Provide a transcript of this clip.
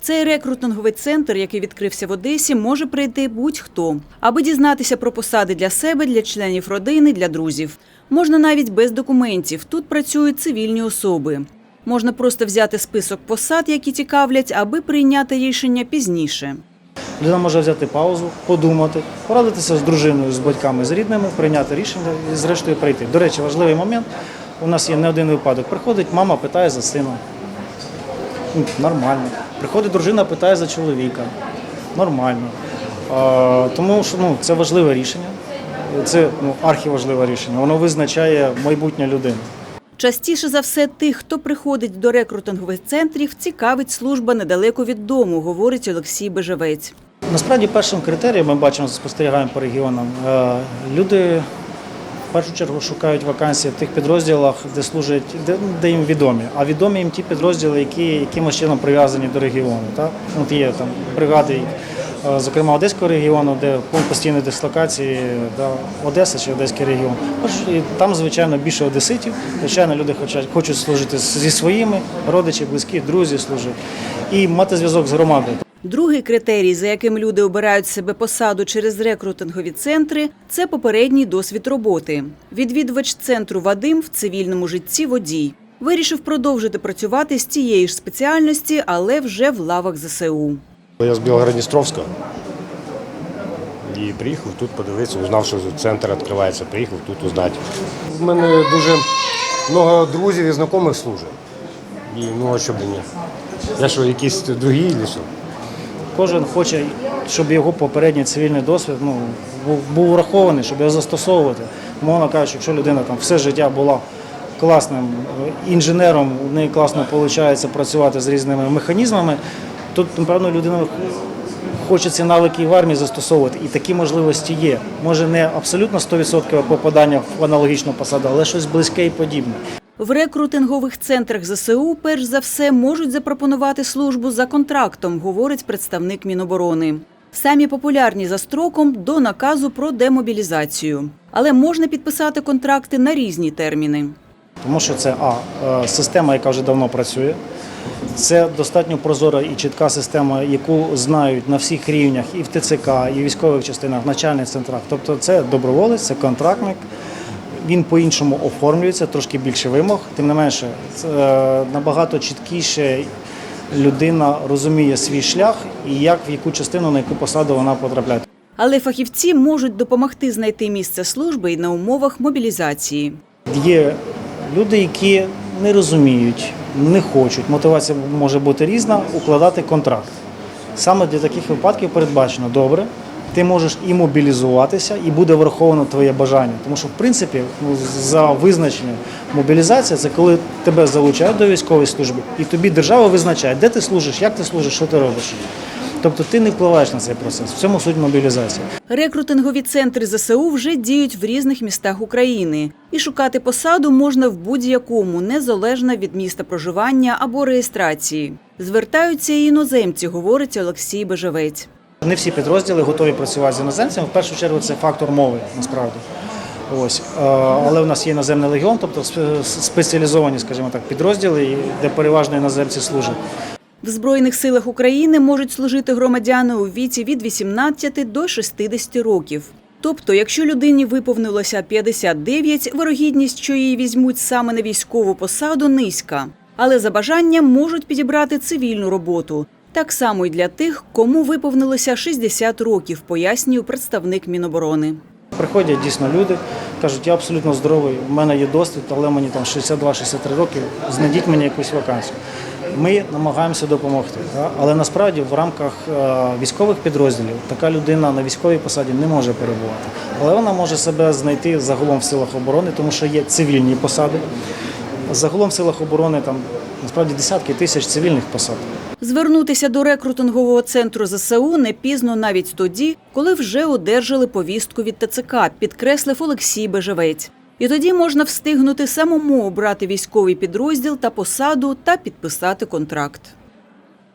Цей рекрутинговий центр, який відкрився в Одесі, може прийти будь-хто, аби дізнатися про посади для себе, для членів родини, для друзів. Можна навіть без документів. Тут працюють цивільні особи. Можна просто взяти список посад, які цікавлять, аби прийняти рішення пізніше. Людина може взяти паузу, подумати, порадитися з дружиною, з батьками, з рідними, прийняти рішення і зрештою прийти. До речі, важливий момент. У нас є не один випадок. Приходить мама, питає за сина. Ну, Нормально. Приходить дружина, питає за чоловіка. Нормально. А, тому що ну, це важливе рішення. Це ну, архіважливе рішення. Воно визначає майбутнє людини. Частіше за все, тих, хто приходить до рекрутингових центрів, цікавить служба недалеко від дому, говорить Олексій Бежевець. Насправді першим критерієм ми бачимо, спостерігаємо по регіонам. е, Люди в першу чергу шукають вакансії в тих підрозділах, де служать, де, де їм відомі. А відомі їм ті підрозділи, які якимось чином прив'язані до регіону. Так? От є там бригади, е, зокрема Одеського регіону, де пункт постійної дислокації да, Одеса чи Одеський регіон. І Там, звичайно, більше одеситів. Звичайно, люди хочуть, хочуть служити зі своїми, родичі, близькі, друзі служать. І мати зв'язок з громадою. Другий критерій, за яким люди обирають себе посаду через рекрутингові центри, це попередній досвід роботи. Відвідувач центру Вадим в цивільному житті водій. Вирішив продовжити працювати з тієї ж спеціальності, але вже в лавах ЗСУ. Я з Білгородністровська і приїхав тут подивитися, узнав, що центр відкривається, приїхав тут узнати. У мене дуже багато друзів і знайомих служить. І ну а що б ні? Я що, якісь другі чи що? Кожен хоче, щоб його попередній цивільний досвід ну, був, врахований, щоб його застосовувати. Мовно кажучи, якщо людина там все життя була класним е, інженером, в неї класно виходить працювати з різними механізмами, то, напевно, людина хоче ці навики в армії застосовувати. І такі можливості є. Може не абсолютно 100% попадання в аналогічну посаду, але щось близьке і подібне. В рекрутингових центрах ЗСУ перш за все можуть запропонувати службу за контрактом, говорить представник Міноборони. Самі популярні за строком до наказу про демобілізацію. Але можна підписати контракти на різні терміни. Тому що це а е, система, яка вже давно працює. Це достатньо прозора і чітка система, яку знають на всіх рівнях і в ТЦК, і військових частинах, в начальних центрах. Тобто це доброволець, це контрактник. Він по-іншому оформлюється, трошки більше вимог. Тим не менше, е, набагато чіткіше людина розуміє свій шлях і як в яку частину на яку посаду вона потрапляє. Але фахівці можуть допомогти знайти місце служби і на умовах мобілізації. Є люди, які не розуміють, не хочуть. Мотивація може бути різна укладати контракт. Саме для таких випадків передбачено добре. Ти можеш і мобілізуватися, і буде враховано твоє бажання. Тому що, в принципі, ну, за визначенням мобілізація це коли тебе залучають до військової служби, і тобі держава визначає, де ти служиш, як ти служиш, що ти робиш. Тобто ти не впливаєш на цей процес. В цьому суть мобілізації. Рекрутингові центри ЗСУ вже діють в різних містах України. І шукати посаду можна в будь-якому, незалежно від міста проживання або реєстрації. Звертаються і іноземці, говорить Олексій Бежевець. Не всі підрозділи готові працювати з іноземцями. В першу чергу це фактор мови, насправді. Ось. Е, Але в нас є іноземний легіон, тобто спеціалізовані, скажімо так, підрозділи, де переважно іноземці служать. В Збройних силах України можуть служити громадяни у віці від 18 до 60 років. Тобто, якщо людині виповнилося 59, вирогідність, що її візьмуть саме на військову посаду, низька. Але за бажанням можуть підібрати цивільну роботу. Так само й для тих, кому виповнилося 60 років, пояснює представник Міноборони. Приходять дійсно люди, кажуть, я абсолютно здоровий, у мене є досвід, але мені там 62-63 роки, знайдіть мені якусь вакансію. Ми намагаємося допомогти. Але насправді в рамках е, військових підрозділів така людина на військовій посаді не може перебувати. Але вона може себе знайти загалом в силах оборони, тому що є цивільні посади. Загалом в силах оборони там насправді десятки тисяч цивільних посад. Звернутися до рекрутингового центру ЗСУ не пізно навіть тоді, коли вже одержали повістку від ТЦК, підкреслив Олексій Бежевець. І тоді можна встигнути самому обрати військовий підрозділ та посаду та підписати контракт.